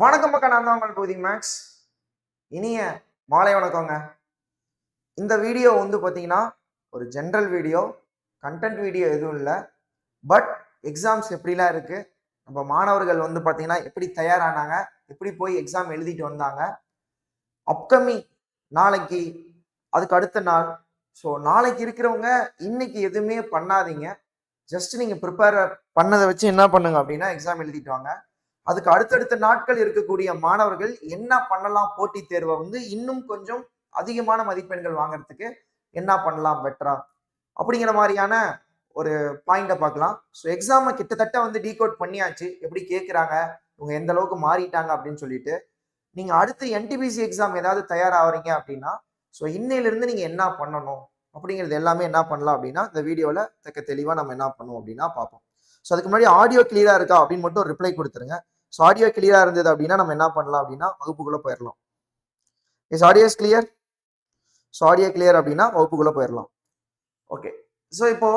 வணக்கம் பக்கம் நான் தான் உங்கள் பகுதி மேக்ஸ். இனிய மாலை வணக்கங்க. இந்த வீடியோ வந்து பார்த்தீங்கன்னா ஒரு ஜென்ரல் வீடியோ கண்டென்ட் வீடியோ எதுவும் இல்லை. பட் எக்ஸாம்ஸ் எப்படிலாம் இருக்குது நம்ம மாணவர்கள் வந்து பார்த்தீங்கன்னா எப்படி தயாரானாங்க? எப்படி போய் எக்ஸாம் எழுதிட்டு வந்தாங்க? அப்கமிங் நாளைக்கு அதுக்கு அடுத்த நாள். ஸோ நாளைக்கு இருக்கிறவங்க இன்னைக்கு எதுவுமே பண்ணாதீங்க. ஜஸ்ட் நீங்கள் ப்ரிப்பேர் பண்ணதை வச்சு என்ன பண்ணுங்க அப்படின்னா எக்ஸாம் எழுதிட்டு வாங்க. அதுக்கு அடுத்தடுத்த நாட்கள் இருக்கக்கூடிய மாணவர்கள் என்ன பண்ணலாம் போட்டித் தேர்வை வந்து இன்னும் கொஞ்சம் அதிகமான மதிப்பெண்கள் வாங்குறதுக்கு என்ன பண்ணலாம் பெட்டரா அப்படிங்கிற மாதிரியான ஒரு பாயிண்ட்டை பார்க்கலாம். ஸோ எக்ஸாமை கிட்டத்தட்ட வந்து டீகோட் பண்ணியாச்சு. எப்படி கேட்குறாங்க இவங்க எந்த அளவுக்கு மாறிட்டாங்க அப்படின்னு சொல்லிட்டு. நீங்கள் அடுத்து என்டிபிசி எக்ஸாம் ஏதாவது தயாராகிறீங்க அப்படின்னா ஸோ இன்னையிலிருந்து நீங்கள் என்ன பண்ணணும்? அப்படிங்கிறது எல்லாமே என்ன பண்ணலாம் அப்படின்னா இந்த வீடியோவில் தக்க தெளிவாக நம்ம என்ன பண்ணுவோம் அப்படின்னா பார்ப்போம். ஸோ அதுக்கு முன்னாடி ஆடியோ கிளியராக இருக்கா அப்படின்னு மட்டும் ரிப்ளை கொடுத்துருங்க. ஸோ ஆடியோ கிளியராக இருந்தது அப்படின்னா நம்ம என்ன பண்ணலாம் அப்படின்னா வகுப்புக்குள்ளே போயிடலாம் is audios clear so audio clear அப்படின்னா வகுப்புக்குள்ளே போயிடலாம் ஓகே ஸோ இப்போ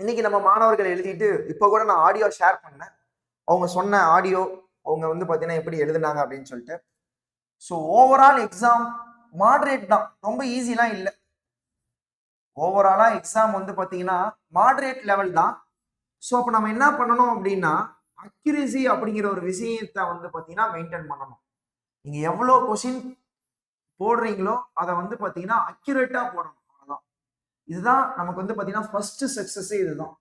இன்னைக்கு நம்ம மாணவர்கள் எழுதிட்டு இப்போ கூட நான் ஆடியோ ஷேர் பண்ணேன். அவங்க சொன்ன ஆடியோ அவங்க வந்து பார்த்தீங்கன்னா எப்படி எழுதுனாங்க அப்படின்னு சொல்லிட்டு. ஸோ ஓவரால் எக்ஸாம் மாட்ரேட் தான். ரொம்ப ஈஸிலாம் இல்லை. ஓவராலாக எக்ஸாம் வந்து பார்த்தீங்கன்னா மாட்ரேட் லெவல் தான். ஸோ அப்போ நம்ம என்ன பண்ணணும் அப்படின்னா அக்யூரசி அப்படிங்கிற ஒரு விஷயத்தை வந்து பார்த்தீங்கன்னா மெயின்டைன் பண்ணணும். நீங்கள் எவ்வளோ கொஷின் போடுறீங்களோ அதை வந்து பார்த்தீங்கன்னா அக்யூரேட்டாக போடணும். அவ்வளோதான் இதுதான் நமக்கு வந்து பார்த்தீங்கன்னா ஃபர்ஸ்ட் சக்ஸஸே இதுதான்.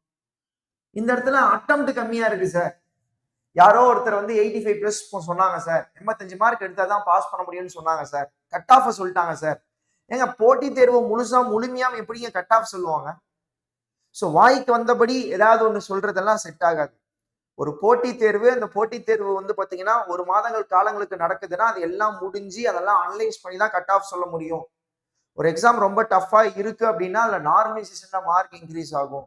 இந்த இடத்துல அட்டம்ப்ட் கம்மியாக இருக்குது சார் யாரோ ஒருத்தர் வந்து எயிட்டி ஃபைவ் ப்ளஸ் சொன்னாங்க சார் எண்பத்தஞ்சு மார்க் எடுத்தால் தான் பாஸ் பண்ண முடியும்னு சொன்னாங்க சார் கட் ஆஃப் சொல்லிட்டாங்க சார் ஏங்க போட்டித் தேர்வு முழுசா முழுமையாக எப்படிங்க கட் ஆஃப் சொல்லுவாங்க? ஸோ வாய்க்கு வந்தபடி ஏதாவது ஒன்று சொல்றதெல்லாம் செட் ஆகாது. ஒரு போட்டித் தேர்வு அந்த போட்டித் தேர்வு வந்து பார்த்தீங்கன்னா ஒரு மாதங்கள் காலங்களுக்கு நடக்குதுன்னா அது எல்லாம் முடிஞ்சு அதெல்லாம் அனலைஸ் பண்ணி தான் கட் ஆஃப் சொல்ல முடியும். ஒரு எக்ஸாம் ரொம்ப டஃப்பாக இருக்கு அப்படின்னா அதில் நார்மலைசேஷனில் மார்க் இன்க்ரீஸ் ஆகும்.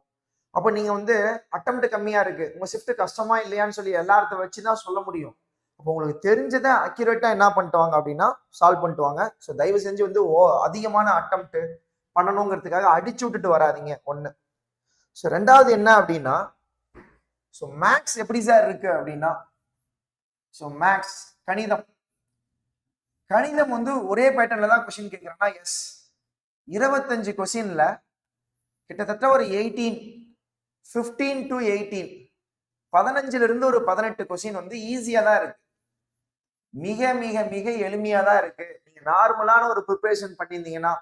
அப்போ நீங்கள் வந்து அட்டம்ப்ட் கம்மியாக இருக்கு. உங்கள் ஷிஃப்ட் கஷ்டமா இல்லையான்னு சொல்லி எல்லாத்த வச்சு தான் சொல்ல முடியும். அப்போ உங்களுக்கு தெரிஞ்சதை அக்யூரேட்டாக என்ன பண்ணிட்டு வாங்க அப்படின்னா சால்வ் பண்ணிட்டு வாங்க ஸோ தயவு செஞ்சு வந்து ஓ அதிகமான அட்டம்ப்ட் பண்ணணுங்கிறதுக்காக அடிச்சு விட்டுட்டு வராதீங்க ஒன்று ஸோ ரெண்டாவது என்ன அப்படின்னா ஸோ மேக்ஸ் எப்படி சார் இருக்கு அப்படின்னா ஸோ மேக்ஸ் கணிதம். கணிதம் வந்து ஒரே பேட்டர்ன்ல தான் கொஸ்டின் கேட்குறேன்னா எஸ் இருபத்தஞ்சு கொஸ்டின்ல கிட்டத்தட்ட ஒரு எயிட்டீன் ஃபிஃப்டீன் டு எயிட்டீன் பதினஞ்சுல இருந்து ஒரு பதினெட்டு கொஸ்டின் வந்து ஈஸியா தான் இருக்கு. மிக மிக மிக எளிமையா தான் இருக்கு. நீங்க நார்மலான ஒரு ப்ரிப்பரேஷன் பண்ணியிருந்தீங்கன்னா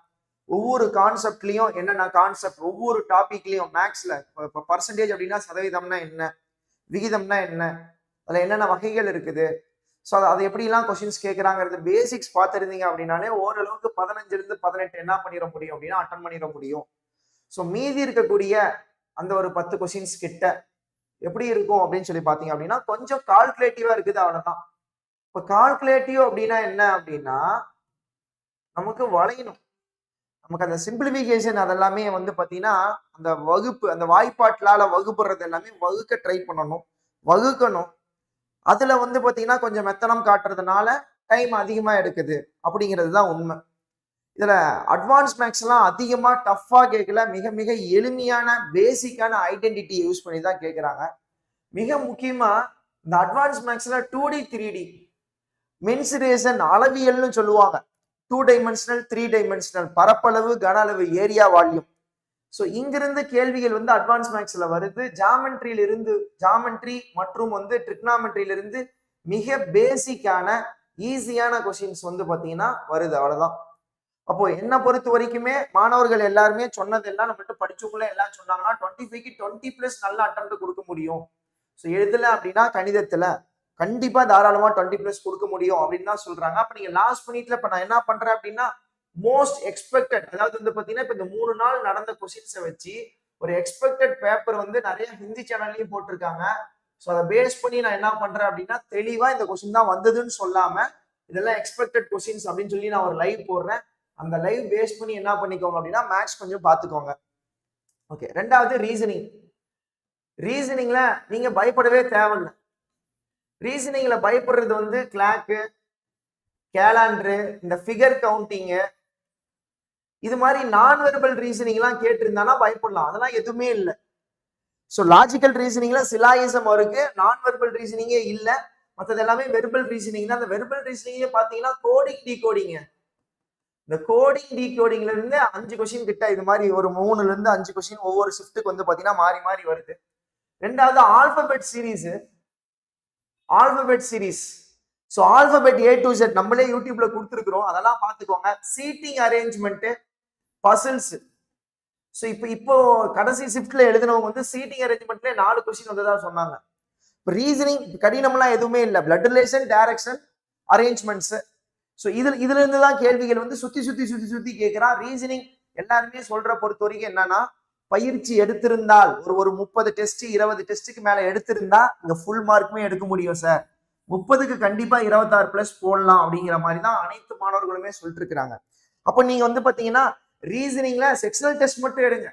ஒவ்வொரு கான்செப்ட்லயும் என்னென்ன கான்செப்ட் ஒவ்வொரு டாபிக்லயும் மேக்ஸ்ல இப்போ பர்சன்டேஜ் அப்படின்னா சதவீதம்னா என்ன? விகிதம்னா என்ன? அதில் என்னென்ன வகைகள் இருக்குது? ஸோ அதை அதை எப்படிலாம் கொஷின்ஸ் கேட்குறாங்கிறது பேசிக்ஸ் பார்த்துருந்தீங்க அப்படின்னாலே ஓரளவுக்கு பதினஞ்சிலிருந்து பதினெட்டு என்ன பண்ணிட முடியும் அப்படின்னா அட்டன் பண்ணிட முடியும். ஸோ மீதி இருக்கக்கூடிய அந்த ஒரு பத்து கொஷின்ஸ் கிட்ட எப்படி இருக்கும் அப்படின்னு சொல்லி பார்த்தீங்க அப்படின்னா கொஞ்சம் கால்குலேட்டிவாக இருக்குது அவ்வளோதான் இப்போ கால்குலேட்டிவ் அப்படின்னா என்ன அப்படின்னா நமக்கு வளையணும். நமக்கு அந்த சிம்பிளிஃபிகேஷன் அதெல்லாமே வந்து பார்த்தீங்கன்னா அந்த வகுப்பு அந்த வாய்ப்பாட்டிலால வகுப்புறது எல்லாமே வகுக்க ட்ரை பண்ணணும். வகுக்கணும். அதுல வந்து பார்த்தீங்கன்னா கொஞ்சம் மெத்தனம் காட்டுறதுனால டைம் அதிகமாக எடுக்குது. அப்படிங்கிறது தான் உண்மை. இதில் அட்வான்ஸ் மேக்ஸ்லாம் அதிகமாக டஃப்பாக கேட்கல மிக மிக எளிமையான பேசிக்கான ஐடென்டிட்டி யூஸ் பண்ணி தான் கேட்குறாங்க மிக முக்கியமாக இந்த அட்வான்ஸ் மேக்ஸில் two D three D mensuration அளவியல்னு சொல்லுவாங்க. டூ டைமென்ஷனல் த்ரீ டைமென்ஷனல் பரப்பளவு கன அளவு ஏரியா வால்யூம். ஸோ இங்கிருந்து கேள்விகள் வந்து அட்வான்ஸ் மேக்ஸ்ல வருது. ஜாமெண்ட்ரியிலிருந்து ஜாமெண்ட்ரி மற்றும் வந்து ட்ரிக்னாமெண்ட்ரியிலிருந்து மிக பேசிக்கான ஈஸியான கொஷின்ஸ் வந்து பார்த்தீங்கன்னா வருது. அவ்வளோதான் அப்போ என்ன பொறுத்த வரைக்குமே மாணவர்கள் எல்லாருமே சொன்னதெல்லாம் நம்மள்கிட்ட படிச்சவங்களே எல்லாம் சொன்னாங்கன்னா டுவெண்ட்டி ஃபைவ்க்கு டுவெண்ட்டி பிளஸ் நல்ல அட்டம் கொடுக்க முடியும். ஸோ எழுதல அப்படின்னா கணிதத்துல கண்டிப்பா தாராளமா டுவெண்ட்டி பிளஸ் கொடுக்க முடியும் அப்படின்னு தான் சொல்றாங்க. அப்ப நீங்க லாஸ்ட் மினிட்ல இப்ப நான் என்ன பண்றேன் அப்படின்னா மோஸ்ட் எக்ஸ்பெக்டட் அதாவது வந்து பாத்தீங்கன்னா இப்ப இந்த மூணு நாள் நடந்த கொஸ்டின்ஸை வச்சு ஒரு எக்ஸ்பெக்டட் பேப்பர் வந்து நிறைய ஹிந்தி சேனல்லையும் போட்டிருக்காங்க. ஸோ அதை பேஸ் பண்ணி நான் என்ன பண்றேன் அப்படின்னா தெளிவா இந்த கொஸ்டின் தான் வந்ததுன்னு சொல்லாம இதெல்லாம் எக்ஸ்பெக்டட் கொஸ்டின்ஸ் அப்படின்னு சொல்லி நான் ஒரு லைவ் போடுறேன். அந்த லைவ் பேஸ் பண்ணி என்ன பண்ணிக்கோங்க அப்படின்னா மேக்ஸ் கொஞ்சம் பார்த்துக்கோங்க. ஓகே ரெண்டாவது ரீசனிங் ரீசனிங்ல நீங்க பயப்படவே தேவையில்லை. ரீசனிங்ல பயப்படுறது வந்து கிளாக்கு கேலாண்ட்ரு இந்த ஃபிகர் கவுண்டிங்கு. இது மாதிரி நான் வெர்பல் ரீசனிங்லாம் கேட்டிருந்தானா பயப்படலாம். அதெல்லாம் எதுவுமே இல்லை. ஸோ லாஜிக்கல் ரீசனிங்ல சிலாயிசம் இருக்கு. நான் வெர்பல் ரீசனிங்கே இல்லை. மற்றது எல்லாமே வெர்பல் ரீசனிங் தான். அந்த வெர்பல் ரீசனிங்கே பார்த்தீங்கன்னா கோடிங் டீகோடிங்க இந்த கோடிங் டீகோடிங்ல இருந்து அஞ்சு கொஸ்டின் கிட்ட இது மாதிரி ஒரு மூணுல இருந்து அஞ்சு கொஸ்டின் ஒவ்வொரு ஷிஃப்ட்டுக்கு வந்து பார்த்தீங்கன்னா மாறி மாறி வருது. ரெண்டாவது alphabet series alphabet series so alphabet A to Z நம்மளே யூடியூப்ல கொடுத்துருக்குறோம். அதெல்லாம் பார்த்துக்கோங்க. சீட்டிங் அரேஞ்ச்மெண்ட்டு பசில்ஸ் ஸோ இப்போ இப்போ கடைசி ஷிஃப்ட்ல எழுதினவங்க வந்து சீட்டிங் அரேஞ்ச்மெண்ட்ல நாலு கொஸ்டின் வந்ததா சொன்னாங்க. இப்போ ரீசனிங் கடினம்லாம் எதுவுமே இல்லை. Blood relation direction arrangements so இதுல இதுல இருந்து தான் கேள்விகள் வந்து சுத்தி சுத்தி சுத்தி சுத்தி கேட்கிறான் ரீசனிங் எல்லாருமே சொல்ற பொறுத்த வரைக்கும் என்னன்னா பயிற்சி எடுத்திருந்தால் ஒரு ஒரு முப்பது டெஸ்ட் இருபது டெஸ்ட்டுக்கு மேல எடுத்திருந்தா இங்க ஃபுல் மார்க்குமே எடுக்க முடியும் சார் முப்பதுக்கு கண்டிப்பா இருபத்தாறு பிளஸ் போடலாம் அப்படிங்கிற மாதிரி தான் அனைத்து மாணவர்களுமே சொல்லிட்டு இருக்கிறாங்க அப்போ நீங்க வந்து பாத்தீங்கன்னா ரீசனிங்ல செக்ஷனல் டெஸ்ட் மட்டும் எடுங்க.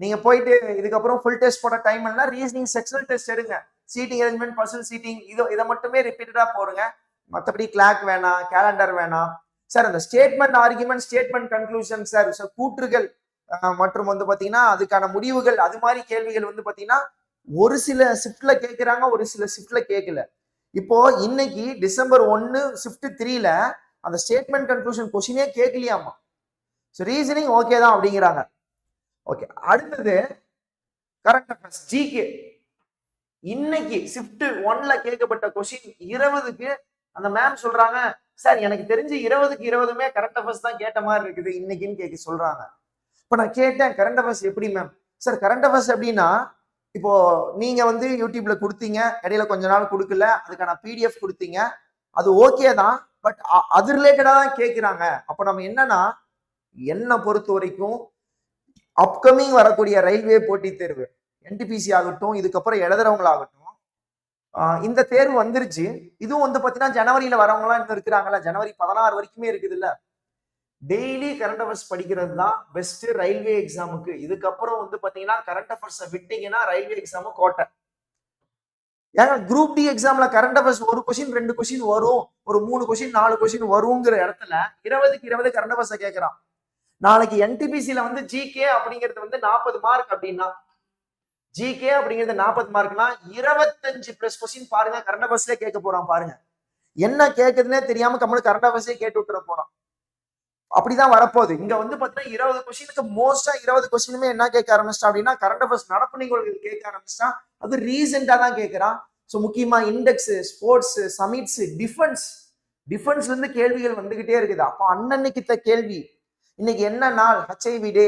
நீங்க போயிட்டு இதுக்கப்புறம் ஃபுல் டெஸ்ட் போட டைம் இல்லை ரீசனிங் செக்ஷனல் டெஸ்ட் எடுங்க. சீட்டிங் அரேஞ்ச்மெண்ட் பர்சனல் சீட்டிங் இதோ இதை மட்டுமே ரிப்பீட்டடா போடுங்க. மற்றபடி கிளாக் வேணாம் கேலண்டர் வேணாம். சார் அந்த statement argument statement conclusion sir sir கூற்றுகள் மற்றும் வந்து பாத்தீங்கன்னா அதுக்கான முடிவுகள் அது மாதிரி கேள்விகள் வந்து பாத்தீங்கன்னா ஒரு சில ஷிஃப்ட்ல கேட்குறாங்க ஒரு சில ஷிஃப்ட்ல கேட்கல இப்போ இன்னைக்கு டிசம்பர் ஒன்னு ஷிஃப்ட் த்ரீல அந்த ஸ்டேட்மெண்ட் கன்க்ளூஷன் கொஸ்டினே கேட்கலையாமா ஸோ ரீசனிங் ஓகே தான் அப்படிங்கிறாங்க. ஓகே அடுத்தது கரண்ட் அஃபேர்ஸ் ஜிகே இன்னைக்கு ஷிஃப்ட் ஒன்ல கேட்கப்பட்ட கொஸ்டின் இருபதுக்கு அந்த மேம் சொல்றாங்க சார் எனக்கு தெரிஞ்சு இருபதுக்கு இருபதுமே கரண்ட் அஃபேர்ஸ் தான் கேட்ட மாதிரி இருக்குது இன்னைக்குன்னு கேட்க சொல்றாங்க. இப்போ நான் கேட்டேன் கரண்ட் அஃபேர்ஸ் எப்படி மேம் சார் கரண்ட் அஃபேர்ஸ் எப்படின்னா இப்போ நீங்க வந்து யூடியூப்ல கொடுத்தீங்க இடையில கொஞ்ச நாள் கொடுக்கல அதுக்கான பிடிஎஃப் கொடுத்தீங்க அது ஓகே தான் பட் அது ரிலேட்டடாக தான் கேட்குறாங்க அப்போ நம்ம என்னன்னா என்னை பொறுத்த வரைக்கும் அப்கமிங் வரக்கூடிய ரயில்வே போட்டித் தேர்வு என்டிபிசி ஆகட்டும் இதுக்கப்புறம் எழுதுறவங்களாகட்டும் இந்த தேர்வு வந்துருச்சு. இதுவும் வந்து பார்த்தீங்கன்னா ஜனவரியில் வரவங்களாம் இன்னும் இருக்கிறாங்கல்ல ஜனவரி பதினாறு வரைக்குமே இருக்குதுல்ல. டெய்லி கரண்ட் அஃபேர்ஸ் படிக்கிறது தான் பெஸ்ட் ரயில்வே எக்ஸாமுக்கு இதுக்கப்புறம் வந்து பார்த்தீங்கன்னா கரண்ட் அஃபேர்ஸை விட்டீங்கன்னா ரயில்வே எக்ஸாமு கோட்டை. ஏன்னா குரூப் டி எக்ஸாம்ல கரண்ட் அஃபேர்ஸ் ஒரு கொஸ்டின் ரெண்டு கொஸ்டின் வரும். ஒரு மூணு கொஸ்டின் நாலு கொஸ்டின் வருங்கிற இடத்துல இருபதுக்கு இருபது கரண்ட் அஃபேர்ஸை கேட்கறான். நாளைக்கு என்டிபிசில வந்து ஜிகே அப்படிங்கிறது வந்து நாற்பது மார்க் அப்படின்னா ஜிகே அப்படிங்கிறது நாற்பது மார்க்னா இருபத்தஞ்சு பிளஸ் கொஸ்டின் பாருங்க கரண்ட் அஃபேர்ஸ்ல கேட்க போறான் பாருங்க. என்ன கேட்குதுன்னே தெரியாம கம்மல் கரண்ட் அஃபேர்ஸே கேட்டு விட்டுற போறான். அப்படிதான் வரப்போகுது. இங்க வந்து பாத்தீங்கன்னா இருபது கொஸ்டினுக்கு மோஸ்டா இருபது கொஸ்டினுமே என்ன கேட்க ஆரம்பிச்சிட்டா அப்படின்னா கரண்ட் அஃபேர்ஸ் நடப்பு நிகழ்வுகள் கேட்க ஆரம்பிச்சிட்டா அது ரீசெண்டா தான் கேட்கறான் ஸோ முக்கியமா இண்டெக்ஸ் ஸ்போர்ட்ஸ் சமிட்ஸ் டிஃபென்ஸ் டிஃபென்ஸ்ல இருந்து கேள்விகள் வந்துகிட்டே இருக்குது. அப்போ அன்னன்னைக்கு கேள்வி இன்னைக்கு என்ன நாள்? ஹச்ஐவி டே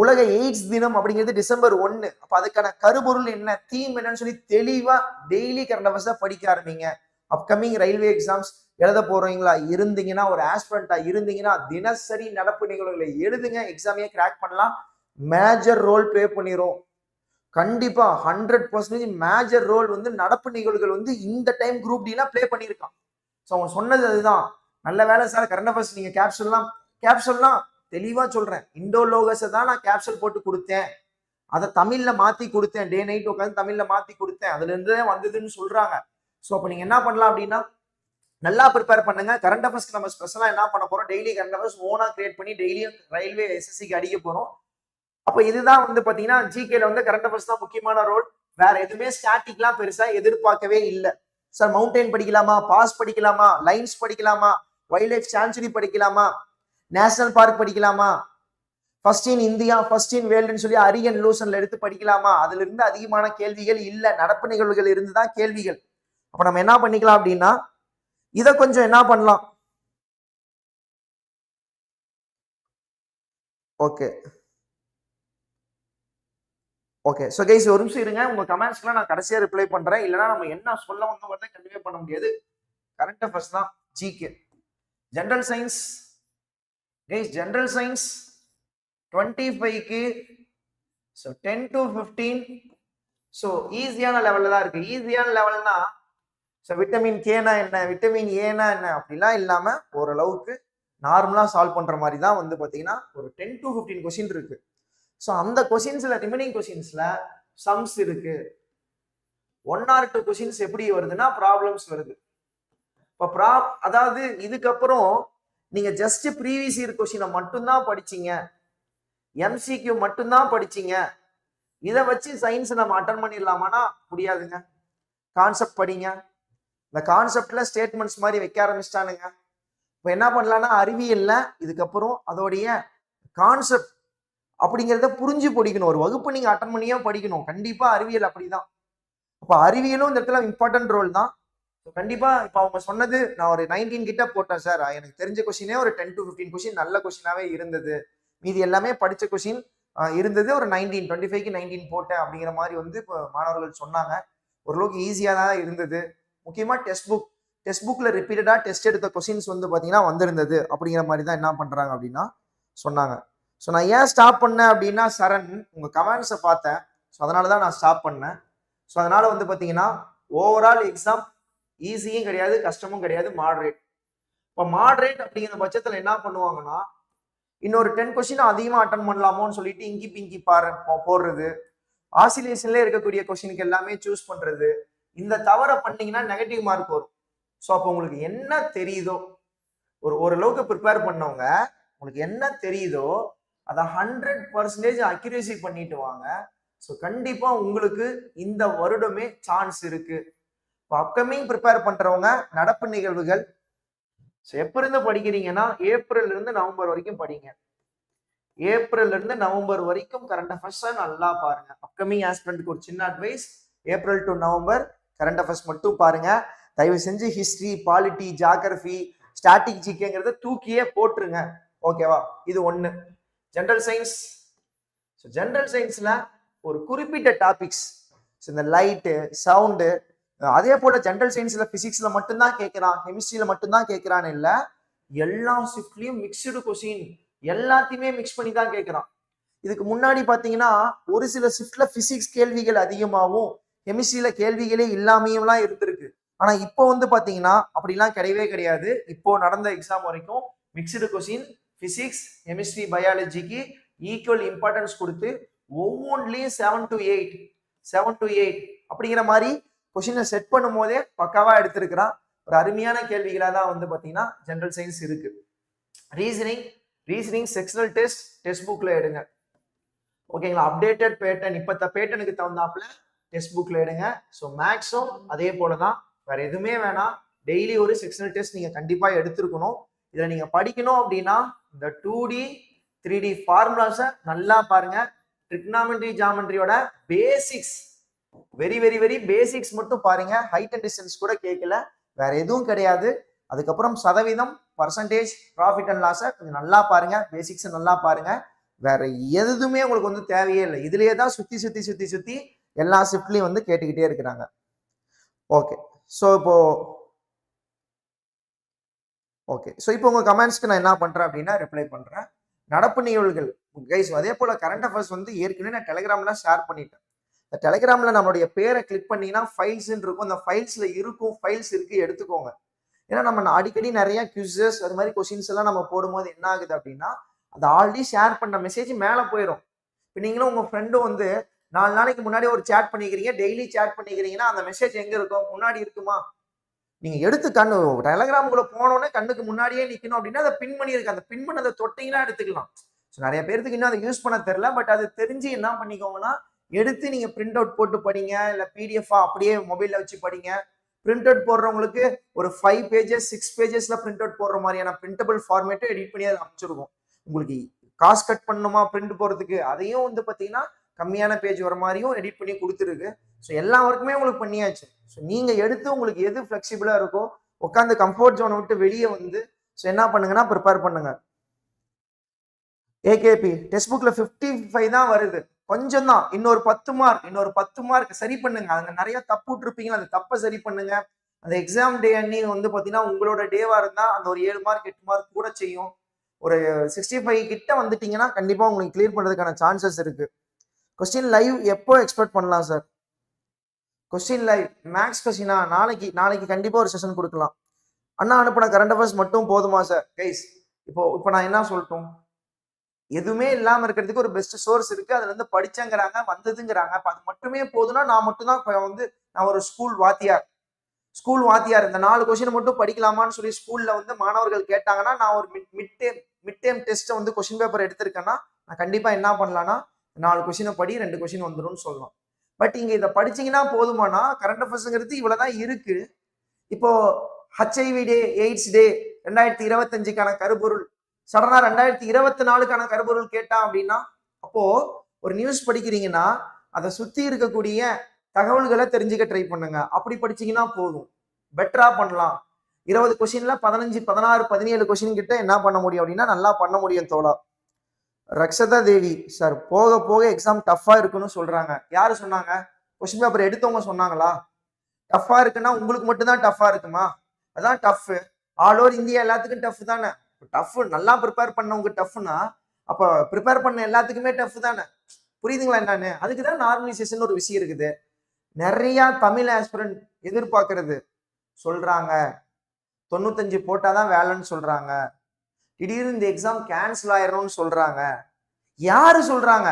உலக எய்ட்ஸ் தினம் அப்படிங்கிறது டிசம்பர் ஒன்னு அப்ப அதுக்கான கருபொருள் என்ன? தீம் என்னன்னு சொல்லி தெளிவா டெய்லி கரண்ட் அஃபேர்ஸா படிக்க ஆரம்பிங்க. அப்கமிங் ரயில்வே எக்ஸாம்ஸ் எழுத போறீங்களா? இருந்தீங்கன்னா ஒரு ஆஸ்பிரண்டா இருந்தீங்கன்னா தினசரி நடப்பு நிகழ்வுகளை எழுதுங்க எக்ஸாமையே கிராக் பண்ணலாம் மேஜர் ரோல் ப்ளே பண்ணிரும். கண்டிப்பா ஹண்ட்ரட் பர்சன்டேஜ் மேஜர் ரோல் வந்து நடப்பு நிகழ்வுகள் வந்து இந்த டைம் குரூப் டீலாம் ப்ளே பண்ணியிருக்கான். ஸோ அவன் சொன்னது அதுதான். நல்ல வேலை சார் கரண்ட் அஃபேர்ஸ் நீங்க கேப்சூல்லாம் கேப்சூல்லாம் தெளிவா சொல்றேன். இண்டோ லோகஸை தான் நான் கேப்சல் போட்டு கொடுத்தேன். அதை தமிழ்ல மாத்தி கொடுத்தேன். டே நைட் உட்காந்து தமிழ்ல மாத்தி கொடுத்தேன். அதுல இருந்து வந்ததுன்னு சொல்றாங்க. ஸோ அப்போ நீங்க என்ன பண்ணலாம் அப்படின்னா நல்லா ப்ரிப்பேர் பண்ணுங்க. கரண்ட் அஃபேர்ஸ்க்கு நம்ம ஸ்பெஷலாக என்ன பண்ண போறோம்? டெய்லி கரண்ட் அஃபேர்ஸ் ஓனா கிரியேட் பண்ணி டெய்லியும் ரயில்வே எஸ்எஸ்சிக்கு அடிக்க போறோம். அப்போ இதுதான் வந்து பாத்தீங்கன்னா ஜிகேல வந்து கரண்ட் அஃபேர்ஸ் தான் முக்கியமான ரோல் வேற எதுவுமே ஸ்டாட்டிக்லாம் பெருசா எதிர்பார்க்கவே இல்லை. சார் மவுண்டைன் படிக்கலாமா? பாஸ் படிக்கலாமா? லைன்ஸ் படிக்கலாமா? வைல்ட் லைஃப் சான்ச்சுரி படிக்கலாமா? நேஷனல் பார்க் படிக்கலாமா? First in India first in வேர்ல்டுன்னு சொல்லி அரியன் லூசன்ல எடுத்து படிக்கலாமா? அதுல இருந்து அதிகமான கேள்விகள் இல்லை. நடப்பு நிகழ்வுகள் இருந்து தான் கேள்விகள். அப்போ நம்ம என்ன பண்ணிக்கலாம் அப்படின்னா இதை கொஞ்சம் என்ன பண்ணலாம்? ஓகே ஓகே ஸோ கைஸ் ஒரு நிமிஷம் இருங்க. உங்க கமெண்ட்ஸ்க்குலாம் நான் கடைசியா ரிப்ளை பண்றேன். இல்லைன்னா நம்ம என்ன சொல்ல வந்தோம் கன்வே பண்ண முடியாது. கரண்ட் அஃபேர்ஸ் தான் GK general science guys general science twenty ஃபைவ்க்கு so ten to fifteen so ஈஸியான லெவலில் தான் இருக்கு. ஈஸியான லெவல்னா ஸோ விட்டமின் கேனா என்ன? விட்டமின் ஏனா என்ன? அப்படிலாம் இல்லாமல் ஓரளவுக்கு நார்மலாக சால்வ் பண்ணுற மாதிரி தான் வந்து பார்த்தீங்கன்னா ஒரு டென் டு ஃபிஃப்டீன் கொஷின் இருக்கு. ஸோ அந்த கொஷின்ஸில் ரிமைனிங் கொஷின்ஸில் சம்ஸ் இருக்கு. ஒன் ஆர் டூ கொஷின்ஸ் எப்படி வருதுன்னா ப்ராப்ளம்ஸ் வருது. இப்போ ப்ரா அதாவது இதுக்கப்புறம் நீங்கள் ஜஸ்ட் ப்ரீவியஸ் இயர் கொஸ்டினை மட்டும்தான் படிச்சீங்க. எம்சிக்யூ மட்டும்தான் படிச்சீங்க. இதை வச்சு சயின்ஸை நம்ம அட்டன் பண்ணிடலாமானா முடியாதுங்க. கான்செப்ட் படிங்க. இந்த கான்செப்ட்ல ஸ்டேட்மெண்ட்ஸ் மாதிரி வைக்க ஆரம்பிச்சிட்டானுங்க. இப்போ என்ன பண்ணலாம்னா அறிவியல்ல இதுக்கப்புறம் அதோடைய கான்செப்ட் அப்படிங்கிறத புரிஞ்சு படிக்கணும். ஒரு வகுப்பு நீங்க அட்டன் பண்ணியே படிக்கணும். கண்டிப்பா அறிவியல் அப்படிதான். அப்போ அறிவியலும் இந்த இடத்துல இம்பார்ட்டன்ட் ரோல் தான். கண்டிப்பா இப்போ அவங்க சொன்னது நான் ஒரு நைன்டீன் கிட்ட போட்டேன் சார் எனக்கு தெரிஞ்ச கொஸ்டினே ஒரு டென் டு ஃபிஃப்டீன் கொஸ்டின் நல்ல கொஸ்டினாவே இருந்தது. மீதி எல்லாமே படிச்ச கொஸ்டின் இருந்தது. ஒரு நைன்டீன் டுவெண்ட்டி ஃபைவ்க்கு நைன்டீன் போட்டேன் அப்படிங்கிற மாதிரி வந்து இப்போ மாணவர்கள் சொன்னாங்க. ஓரளவுக்கு ஈஸியாக தான் இருந்தது. முக்கியமாக டெக்ஸ்ட் புக் டெக்ஸ்ட் புக்கில் ரிப்பீட்டடாக டெஸ்ட் எடுத்த கொஸ்டின்ஸ் வந்து பார்த்தீங்கன்னா வந்திருந்தது. அப்படிங்கிற மாதிரி தான் என்ன பண்ணுறாங்க அப்படின்னா சொன்னாங்க. ஸோ நான் ஏன் ஸ்டாப் பண்ணேன் அப்படின்னா சரண் உங்கள் கமெண்ட்ஸை பார்த்தேன். ஸோ அதனால தான் நான் ஸ்டாப் பண்ணேன். ஸோ அதனால் வந்து பார்த்தீங்கன்னா ஓவரால் எக்ஸாம் ஈஸியும் கிடையாது கஷ்டமும் கிடையாது மாடரேட் இப்போ மாடரேட் அப்படிங்கிற பட்சத்தில் என்ன பண்ணுவாங்கன்னா இன்னொரு டென் கொஸ்டின் அதிகமாக அட்டன் பண்ணலாமோன்னு சொல்லிட்டு இங்கி பிங்கி பாரு போடுறது. ஆசிலேஷன்ல இருக்கக்கூடிய கொஸ்டினுக்கு எல்லாமே சூஸ் பண்ணுறது இந்த தவறை பண்ணீங்கன்னா நெகட்டிவ் மார்க் வரும். ஸோ அப்போ உங்களுக்கு என்ன தெரியுதோ? ஒரு ஓரளவுக்கு ப்ரிப்பேர் பண்ணவங்க உங்களுக்கு என்ன தெரியுதோ அதை ஹண்ட்ரட் பர்சன்டேஜ் அக்யூரேசி பண்ணிட்டு வாங்க. ஸோ கண்டிப்பாக உங்களுக்கு இந்த வருடமே சான்ஸ் இருக்கு. இப்போ அப்கமிங் ப்ரிப்பேர் பண்ணுறவங்க நடப்பு நிகழ்வுகள் ஸோ எப்போ இருந்து படிக்கிறீங்கன்னா ஏப்ரல் இருந்து நவம்பர் வரைக்கும் படிங்க. ஏப்ரல்ல இருந்து நவம்பர் வரைக்கும் கரண்ட் அஃபேர்ஸை நல்லா பாருங்க. அப்கமிங் ஆஸ்பிரண்ட்க்கு ஒரு சின்ன advice April to November current affairs மட்டும் பாருங்க. தயவு செஞ்சு ஹிஸ்ட்ரி பாலிட்டி ஜாகிரபி ஸ்டாட்டிக் ஜிகேங்கிறத தூக்கியே போட்டுருங்க. ஓகேவா இது ஒன்று ஜென்ரல் சயின்ஸ் ஸோ ஜென்ரல் சயின்ஸில் ஒரு குறிப்பிட்ட டாபிக்ஸ் ஸோ இந்த லைட்டு சவுண்டு அதே போல் ஜென்ரல் சயின்ஸில் ஃபிசிக்ஸில் மட்டும்தான் கேட்குறான் கெமிஸ்ட்ரியில் மட்டும்தான் கேட்குறான்னு இல்லை. எல்லா ஷிஃப்ட்லையும் மிக்சடு கொஷின் எல்லாத்தையுமே மிக்ஸ் பண்ணி தான் கேட்குறான் இதுக்கு முன்னாடி பார்த்தீங்கன்னா ஒரு சில ஷிஃப்டில் ஃபிசிக்ஸ் கேள்விகள் அதிகமாகவும் கெமிஸ்ட்ரியில கேள்விகளே இல்லாமையும்லாம் இருந்திருக்கு. ஆனா இப்போ வந்து பாத்தீங்கன்னா அப்படிலாம் கிடையவே கிடையாது. இப்போ நடந்த எக்ஸாம் வரைக்கும் மிக்சடு கொஸ்டின் பிசிக்ஸ் கெமிஸ்ட்ரி பயாலஜிக்கு ஈக்குவல் இம்பார்ட்டன்ஸ் கொடுத்து ஒவ்வொன்றிலையும் seven to eight seven to eight அப்படிங்கிற மாதிரி கொஷினை செட் பண்ணும் போதே பக்காவா எடுத்திருக்கிறான். ஒரு அருமையான கேள்விகளாக தான் வந்து பாத்தீங்கன்னா ஜென்ரல் சயின்ஸ் இருக்கு. Reasoning reasoning sectional test text புக்ல எடுங்க. ஓகேங்களா அப்டேட்டட் பேட்டன் இப்பத்த பேட்டனுக்கு தகுந்தாப்புல டெக்ஸ்ட் புக்ல எடுங்க ஸோ மேக்ஸும் அதே போல தான் வேற எதுவுமே வேணாம். டெய்லி ஒரு செக்ஷனல் டெஸ்ட் நீங்க கண்டிப்பா எடுத்திருக்கணும். இதுல நீங்க படிக்கணும் அப்படின்னா இந்த டூ டி த்ரீ டி ஃபார்முலாஸை நல்லா பாருங்க. Trigonometry ஜாமெண்ட்ரியோட basics very very very basics மட்டும் பாருங்க. ஹைட் அண்ட் டிஸ்டன்ஸ் கூட கேட்கல வேற எதுவும் கிடையாது. அதுக்கப்புறம் சதவீதம் பர்சன்டேஜ் ப்ராஃபிட் அண்ட் லாஸை கொஞ்சம் நல்லா பாருங்க. பேசிக்ஸை நல்லா பாருங்க. வேற எதுவுமே உங்களுக்கு வந்து தேவையே இல்லை. இதுலயே தான் சுத்தி சுத்தி சுத்தி சுத்தி எல்லா ஷிஃப்ட்லையும் வந்து கேட்டுக்கிட்டே இருக்கிறாங்க. ஓகே ஸோ இப்போ ஓகே ஸோ இப்போ உங்கள் கமெண்ட்ஸ்க்கு நான் என்ன பண்ணுறேன் அப்படின்னா ரிப்ளை பண்ணுறேன் நடப்பு நிகழ்வுகள். கைஸ் அதே போல் கரண்ட் அஃபேர்ஸ் வந்து ஏற்கனவே நான் டெலிகிராம்லாம் ஷேர் பண்ணிட்டேன். இந்த டெலிகிராம்ல நம்மளுடைய பேரை கிளிக் பண்ணிங்கன்னா ஃபைல்ஸ்ன்னு இருக்கும். அந்த ஃபைல்ஸில் இருக்கும் ஃபைல்ஸ் இருக்கு எடுத்துக்கோங்க. ஏன்னா நம்ம அடிக்கடி நிறைய கியூசஸ் அது மாதிரி கொஸ்டின்ஸ் எல்லாம் நம்ம போடும்போது என்ன ஆகுது அப்படின்னா அது ஆல்ரெடி ஷேர் பண்ண மெசேஜ் மேலே போயிடும் இப்போ நீங்களும் உங்கள் ஃப்ரெண்டும் வந்து நாலு நாளைக்கு முன்னாடி ஒரு சேட் பண்ணிக்கிறீங்க டெய்லி சேட் பண்ணிக்கிறீங்கன்னா அந்த மெசேஜ் எங்க இருக்கும்? முன்னாடி இருக்குமா? நீங்க எடுத்து கண்ணு டெலகிராமுக்குள்ள போனோடனே கண்ணுக்கு முன்னாடியே நிக்கணும் அப்படின்னா அதை பின் பண்ணியிருக்கு அந்த பின் பண்ணதை தொட்டிங்கன்னா எடுத்துக்கலாம். ஸோ நிறைய பேருக்கு இன்னும் அதை யூஸ் பண்ண தெரில பட் அது தெரிஞ்சு என்ன பண்ணிக்கோங்கன்னா எடுத்து நீங்க பிரிண்ட் அவுட் போட்டு படிங்க. இல்லை பிடிஎஃபா அப்படியே மொபைல்ல வச்சு படிங்க. பிரிண்ட் அவுட் போடுறவங்களுக்கு ஒரு ஃபைவ் பேஜஸ் சிக்ஸ் பேஜஸ்ல பிரிண்ட் அவுட் போடுற மாதிரியான பிரிண்டபிள் ஃபார்மேட்டை எடிட் பண்ணி அதை அமைச்சிருக்கும் உங்களுக்கு காசு கட் பண்ணணுமா பிரிண்ட் போறதுக்கு அதையும் வந்து பார்த்தீங்கன்னா கம்மியான பேஜ் வர மாதிரியும் எடிட் பண்ணி கொடுத்துருக்கு. ஸோ எல்லா ஒர்க்குமே உங்களுக்கு பண்ணியாச்சு. ஸோ நீங்கள் எடுத்து உங்களுக்கு எது ஃப்ளெக்சிபிளாக இருக்கோ உட்காந்து கம்ஃபர்ட் ஜோனை விட்டு வெளியே வந்து ஸோ என்ன பண்ணுங்கன்னா ப்ரிப்பேர் பண்ணுங்க. ஏகேபி டெக்ஸ்ட் புக்கில் ஃபிஃப்டி ஃபைவ் தான் வருது. கொஞ்சம் தான். இன்னொரு பத்து மார்க் இன்னொரு பத்து மார்க் சரி பண்ணுங்க. அங்கே நிறைய தப்பு விட்டுருப்பீங்க. அந்த தப்பை சரி பண்ணுங்க. அந்த எக்ஸாம் டே அன்னி வந்து பார்த்தீங்கன்னா உங்களோட டேவாக இருந்தால் அந்த ஒரு ஏழு மார்க் எட்டு மார்க் கூட செய்யும். ஒரு சிக்ஸ்டி ஃபைவ் கிட்ட வந்துட்டீங்கன்னா கண்டிப்பாக உங்களுக்கு கிளியர் பண்ணுறதுக்கான சான்சஸ் இருக்குது கொஸ்டின் லைவ் எப்போ எக்ஸ்பெக்ட் பண்ணலாம் சார் கொஸ்டின் லைவ் மேக்ஸ் கொஸ்டினா நாளைக்கு நாளைக்கு கண்டிப்பாக ஒரு செஷன் கொடுக்கலாம். அண்ணா அனுப்பின கரண்ட் அஃபேர்ஸ் மட்டும் போதுமா சார் கைஸ் இப்போ இப்போ நான் என்ன சொல்லட்டும்? எதுவுமே இல்லாமல் இருக்கிறதுக்கு ஒரு பெஸ்ட் சோர்ஸ் இருக்கு. அதுல இருந்து படிச்சங்கிறாங்க வந்ததுங்கிறாங்க. அப்ப அது மட்டுமே போதும்னா நான் மட்டும் தான் வந்து நான் ஒரு ஸ்கூல் வாத்தியார். ஸ்கூல் வாத்தியார். இந்த நாலு கொஸ்டின் மட்டும் படிக்கலாமான்னு சொல்லி ஸ்கூல்ல வந்து மாணவர்கள் கேட்டாங்கன்னா நான் ஒரு mid mid term mid term டெஸ்ட்டை வந்து கொஸ்டின் பேப்பர் எடுத்திருக்கேன்னா நான் கண்டிப்பா என்ன பண்ணலாம்னா நாலு கொஷினை படி ரெண்டு கொஷின் வந்துடும் சொல்லலாம் பட் இங்க இதை படிச்சீங்கன்னா போதுமானா கரண்ட் அஃபேர்ஸ்ங்கிறது இவ்வளவுதான் இருக்கு. இப்போ ஹச்ஐவி டே எய்ட்ஸ் டே ரெண்டாயிரத்தி இருபத்தஞ்சுக்கான கருப்பொருள். சடனா ரெண்டாயிரத்தி இருபத்தி நாலுக்கான கருப்பொருள் கேட்டா அப்படின்னா அப்போ ஒரு நியூஸ் படிக்கிறீங்கன்னா அதை சுத்தி இருக்கக்கூடிய தகவல்களை தெரிஞ்சுக்க ட்ரை பண்ணுங்க. அப்படி படிச்சீங்கன்னா போதும். பெட்டரா பண்ணலாம். இருபது கொஷினில் பதினஞ்சு பதினாறு பதினேழு கொஷின் கிட்ட என்ன பண்ண முடியும் அப்படின்னா நல்லா பண்ண முடியும் தோழா. ரக்ஷதா தேவி சார் போக போக எக்ஸாம் டஃப்பாக இருக்குன்னு சொல்கிறாங்க யார் சொன்னாங்க? கொஸ்டின் பேப்பர் எடுத்தவங்க சொன்னாங்களா? டஃப்பாக இருக்குன்னா உங்களுக்கு மட்டும்தான் டஃப்பாக இருக்குமா? அதான் டஃப் ஆல் ஓவர் இந்தியா எல்லாத்துக்கும் டஃப் தானே? டஃப் நல்லா ப்ரிப்பேர் பண்ணவங்க டஃப்னா அப்போ ப்ரிப்பேர் பண்ண எல்லாத்துக்குமே டஃப் தானே? புரியுதுங்களா என்னன்னு? அதுக்கு தான் நார்மலைசேஷன் ஒரு விஷயம் இருக்குது. நிறையா தமிழ் ஆஸ்பிரண்ட் எதிர்பார்க்கறது. சொல்கிறாங்க தொண்ணூத்தஞ்சு போட்டால் தான் வேலைன்னு சொல்கிறாங்க திடீர்னு இந்த எக்ஸாம் கேன்சல் ஆயிடணும்னு சொல்றாங்க. யாரு சொல்றாங்க?